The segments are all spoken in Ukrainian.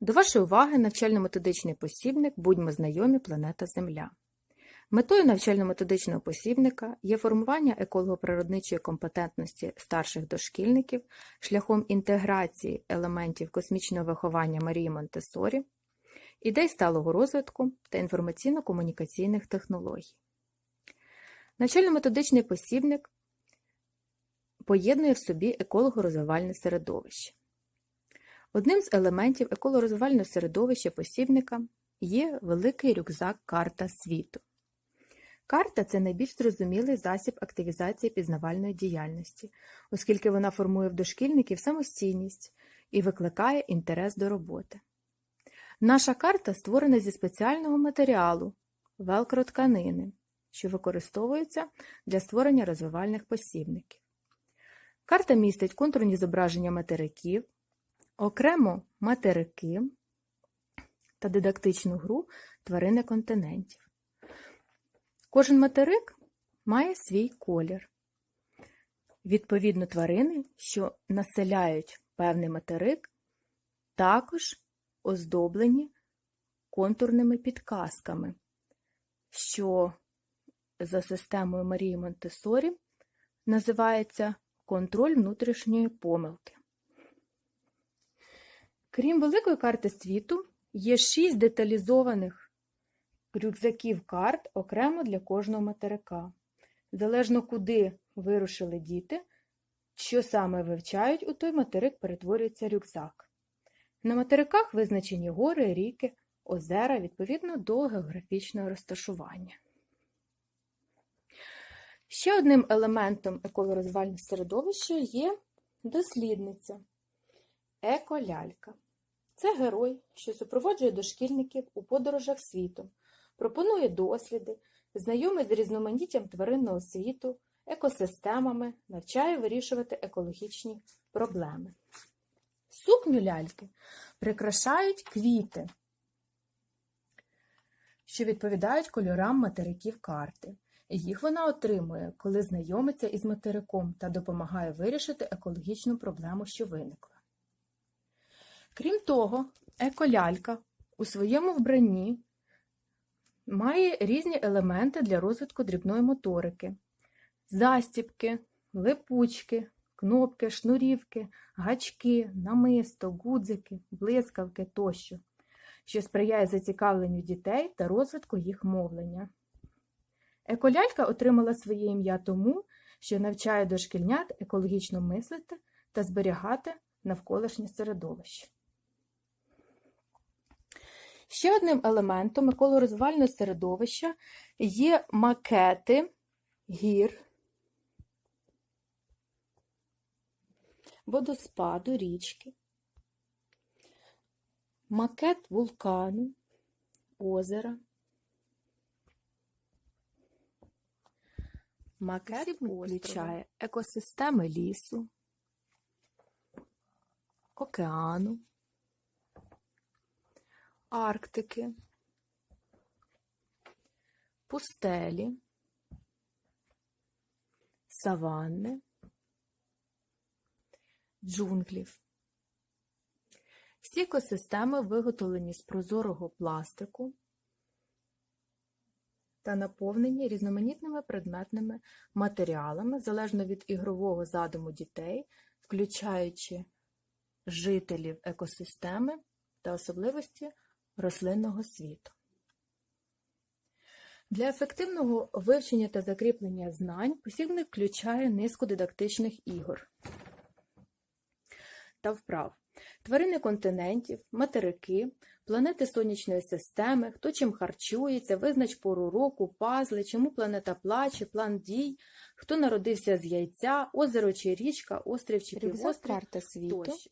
До вашої уваги навчально-методичний посібник Будьмо знайомі планета Земля. Метою навчально-методичного посібника є формування еколого-природничої компетентності старших дошкільників шляхом інтеграції елементів космічного виховання Марії Монтесорі, ідей сталого розвитку та інформаційно-комунікаційних технологій. Навчально-методичний посібник поєднує в собі еколого-розвивальне середовище. Одним з елементів еколорозвивального середовища посібника є великий рюкзак Карта світу. Карта це найбільш зрозумілий засіб активізації пізнавальної діяльності, оскільки вона формує в дошкільників самостійність і викликає інтерес до роботи. Наша карта створена зі спеціального матеріалу велкротканини, що використовується для створення розвивальних посібників. Карта містить контурні зображення материків, окремо материки та дидактичну гру тварини континентів. Кожен материк має свій колір. Відповідно, тварини, що населяють певний материк, також оздоблені контурними підказками, що за системою Марії Монтесорі називається контроль внутрішньої помилки. Крім великої карти світу, є шість деталізованих рюкзаків карт окремо для кожного материка. Залежно куди вирушили діти, що саме вивчають, у той материк перетворюється рюкзак. На материках визначені гори, ріки, озера відповідно до географічного розташування. Ще одним елементом еколорозвивального середовища є дослідниця еколялька. Це герой, що супроводжує дошкільників у подорожах світом, пропонує досліди, знайомить з різноманіттям тваринного світу, екосистемами, навчає вирішувати екологічні проблеми. Сукню ляльки прикрашають квіти, що відповідають кольорам материків карти. Їх вона отримує, коли знайомиться із материком та допомагає вирішити екологічну проблему, що виникла. Крім того, еколялька у своєму вбранні має різні елементи для розвитку дрібної моторики: застібки, липучки, кнопки, шнурівки, гачки, намисто, гудзики, блискавки тощо, що сприяє зацікавленню дітей та розвитку їх мовлення. Еколялька отримала своє ім'я тому, що навчає дошкільнят екологічно мислити та зберігати навколишнє середовище. Ще одним елементом еколорозвивального середовища є макети гір, водоспаду, річки, макет вулкану, озера. Макет включає екосистеми лісу, океану, Арктики, пустелі, саванни, джунглів. Всі екосистеми виготовлені з прозорого пластику та наповнені різноманітними предметними матеріалами залежно від ігрового задуму дітей, включаючи жителів екосистеми та особливості рослинного світу. Для ефективного вивчення та закріплення знань посібник включає низку дидактичних ігор та вправ. Тварини континентів, материки, планети сонячної системи, хто чим харчується, визнач пору року, пазли, чому планета плаче, план дій, хто народився з яйця, озеро чи річка, острів чи півострів, карта світу тощо.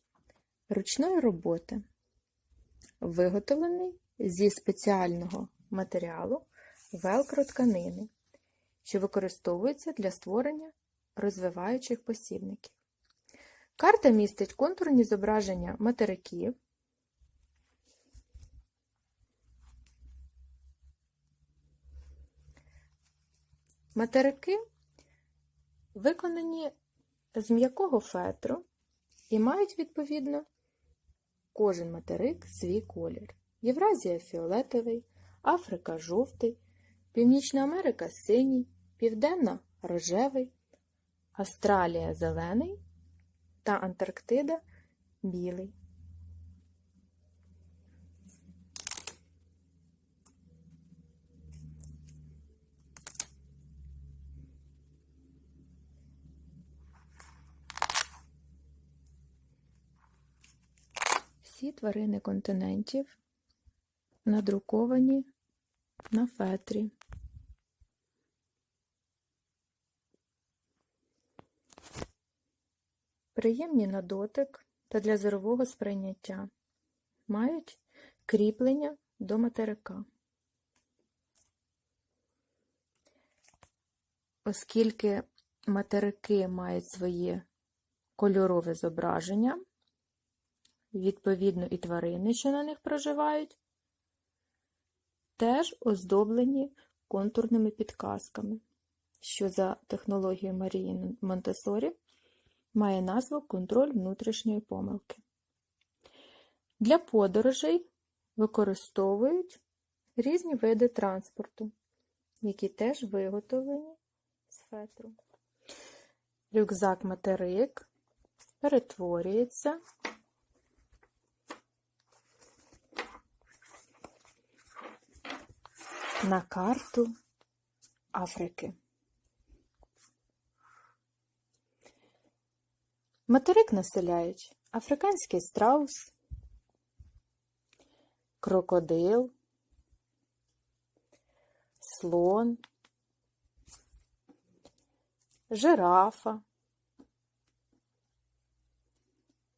ручної роботи, виготовлений зі спеціального матеріалу велкротканини, що використовується для створення розвиваючих посібників. Карта містить контурні зображення материків, Материки виконані з м'якого фетру і мають, відповідно, кожен материк свій колір. Євразія фіолетовий, Африка жовтий, Північна Америка синій, Південна рожевий, Австралія зелений та Антарктида білий. Всі тварини континентів надруковані на фетрі. Приємні на дотик та для зорового сприйняття. Мають кріплення до материка. Оскільки материки мають своє кольорове зображення, відповідно і тварини, що на них проживають, теж оздоблені контурними підказками, що за технологією Марії Монтесорі має назву контроль внутрішньої помилки. Для подорожей використовують різні види транспорту, які теж виготовлені з фетру. Рюкзак материк перетворюється на карту Африки. Материк населяють африканський страус, крокодил, слон, жирафа,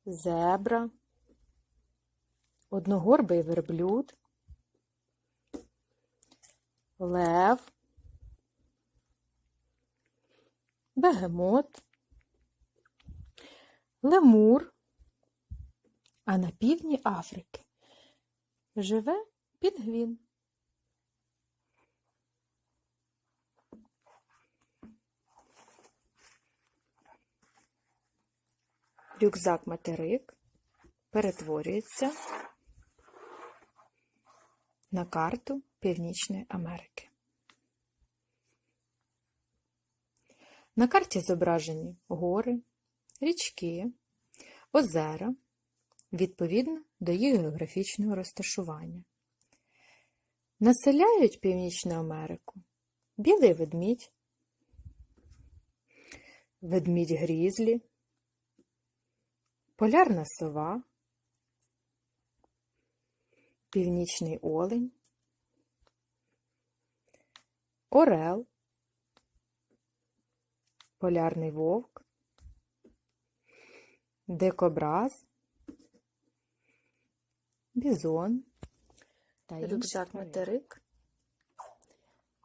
зебра, одногорбий верблюд, лев, бегемот, лемур, а на півдні Африки живе пінгвін. Рюкзак материк перетворюється на карту Північної Америки. На карті зображені гори, річки, озера, відповідно до їх географічного розташування. Населяють Північну Америку білий ведмідь, ведмідь грізлі, полярна сова, північний олень, орел, полярний вовк, дикобраз, бізон та Рюкзак материк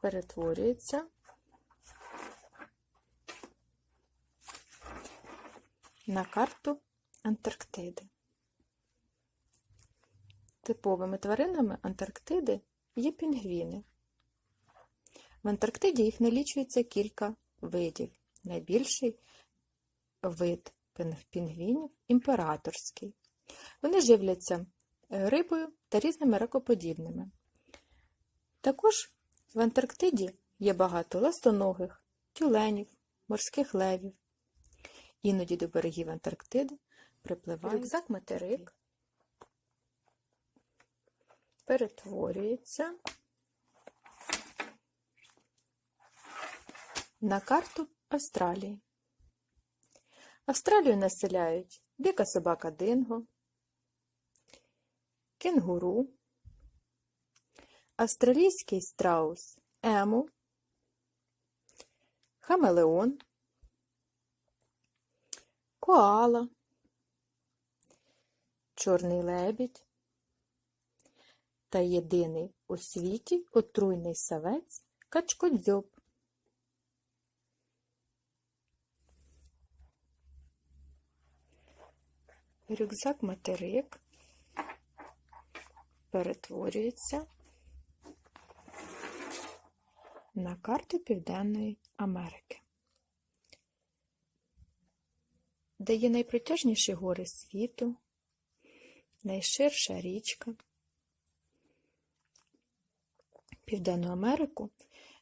перетворюється на карту Антарктиди. Типовими тваринами Антарктиди є пінгвіни. В Антарктиді їх налічується кілька видів. Найбільший вид пінгвінів імператорський. Вони живляться е, рибою та різними ракоподібними. Також в Антарктиді є багато ластоногих, тюленів, морських левів. Іноді до берегів Антарктиди припливають Рюкзак материк перетворюється на карту Австралії. Австралію населяють дика собака Динго, кенгуру, австралійський страус Ему, хамелеон, коала, чорний лебідь та єдиний у світі отруйний савець качкодзьоб. Рюкзак материк перетворюється на карту Південної Америки, де є найпротяжніші гори світу, найширша річка. Південну Америку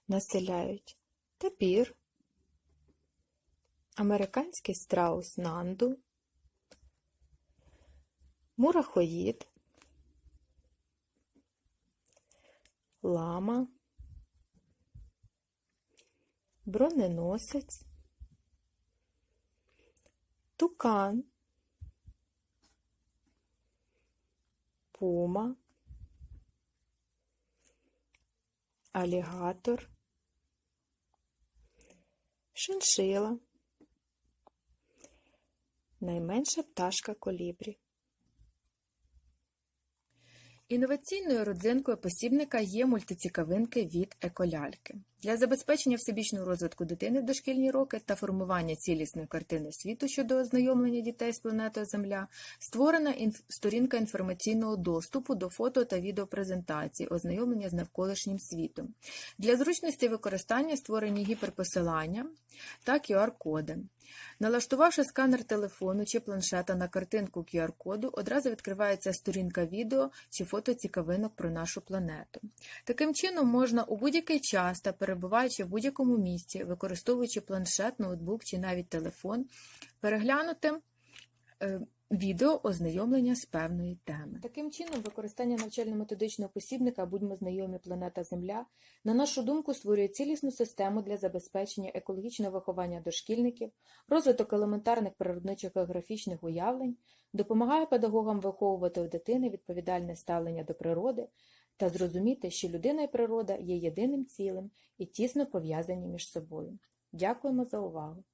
населяють табір, американський страус Нанду, мурахоїд, лама, броненосець, тукан, пума, алігатор, шиншила, найменша пташка колібрі. Інноваційною родзинкою посібника є мультицікавинки від еколяльки. Для забезпечення всебічного розвитку дитини в дошкільні роки та формування цілісної картини світу щодо ознайомлення дітей з планетою Земля створена інф- сторінка інформаційного доступу до фото та відеопрезентацій, ознайомлення з навколишнім світом. Для зручності використання створені гіперпосилання та QR-коди. Налаштувавши сканер телефону чи планшета на картинку QR-коду, одразу відкривається сторінка відео чи фото цікавинок про нашу планету. Таким чином можна у будь-який час та перебуваючи в будь-якому місці, використовуючи планшет, ноутбук чи навіть телефон, переглянути е, відео ознайомлення з певної теми. Таким чином, використання навчально-методичного посібника Будьмо знайомі планета Земля, на нашу думку, створює цілісну систему для забезпечення екологічного виховання дошкільників, розвиток елементарних природничих географічних уявлень, допомагає педагогам виховувати у дитини відповідальне ставлення до природи та зрозуміти, що людина і природа є єдиним цілим і тісно пов'язані між собою. Дякуємо за увагу!